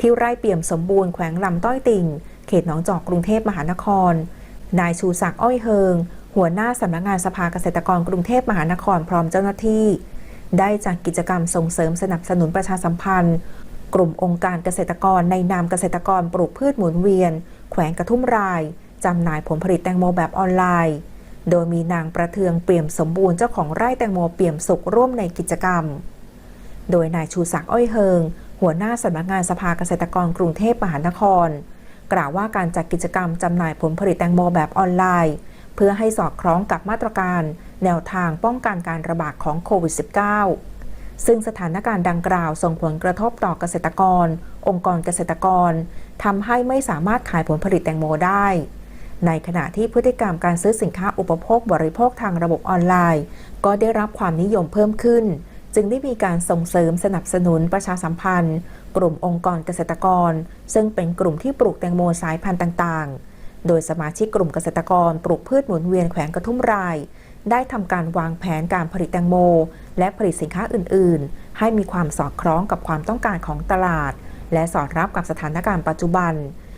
ที่ไร่เปี่ยมสมบูรณ์แขวงลำต้อยติ่ง เขตหนองจอกกรุงเทพมหานคร นายชูศักดิ์อ้อยเฮิง หัวหน้าสำนักงานสภาเกษตรกรกรุงเทพมหานครพร้อมเจ้าหน้าที่ ได้จัดกิจกรรมส่งเสริมสนับสนุนประชาสัมพันธ์ กลุ่มองค์การเกษตรกรในนามเกษตรกรปลูกพืชหมุนเวียน แขวงกระทุ่มรายจำหน่ายผลผลิตแตงโมแบบออนไลน์ โดยมีนางประเทืองเปี่ยมสมบูรณ์เจ้าของไร่แตงโมเปี่ยมสุขร่วมในกิจกรรม โดยนายชูศักดิ์อ้อยเฮิง หัวหน้าสำนักงานสภาเกษตรกรกรุงเทพมหานคร กล่าวว่าการจัดกิจกรรมจำหน่ายผลผลิตแตงโมแบบออนไลน์ เพื่อให้สอดคล้องกับมาตรการ แนวทางป้องกันการระบาดของโควิด -19 ซึ่งสถานการณ์ดังกล่าวส่งผลกระทบต่อเกษตรกร องค์กรเกษตรกรทำให้ไม่สามารถขายผลผลิตแตงโมได้ ในขณะที่พฤติกรรมการซื้อสินค้าอุปโภคบริโภคทางระบบออนไลน์ ก็ได้รับความนิยมเพิ่มขึ้น จึงได้มีการส่งเสริมสนับสนุนประชาสัมพันธ์ กลุ่มองค์กรเกษตรกร ซึ่งเป็นกลุ่มที่ปลูกแตงโมสายพันธุ์ต่างๆ โดยสมาชิกกลุ่มเกษตรกรปลูกพืชหมุนเวียนแขวงกระทุ่มราย ได้ทำการวางแผนการผลิตแตงโม และผลิตสินค้าอื่น ๆ ให้มีความสอดคล้องกับความต้องการของตลาด และสอดรับกับสถานการณ์ปัจจุบัน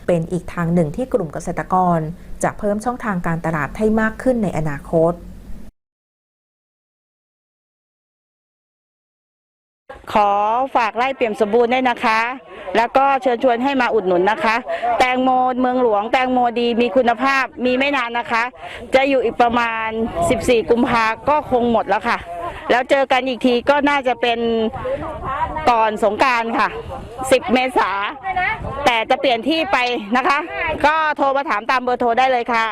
เป็นอีกทางหนึ่งที่กลุ่มเกษตรกร จะเพิ่มช่องทางการตลาดให้มากขึ้นในอนาคต ขอฝากไร่เปี่ยมสมบูรณ์ด้วยนะคะ แล้วก็เชิญชวนให้มาอุดหนุนนะคะ แตงโมเมืองหลวง แตงโมดีมีคุณภาพมีไม่นานนะคะ จะอยู่อีกประมาณ 14 กุมภาก็คงหมดแล้วค่ะ แล้วเจอกันอีกทีก็น่าจะเป็นก่อนสงการค่ะ 10 เมษาแต่จะเปลี่ยนที่ไปนะคะ ก็โทรมาถามตามเบอร์โทรได้เลยค่ะ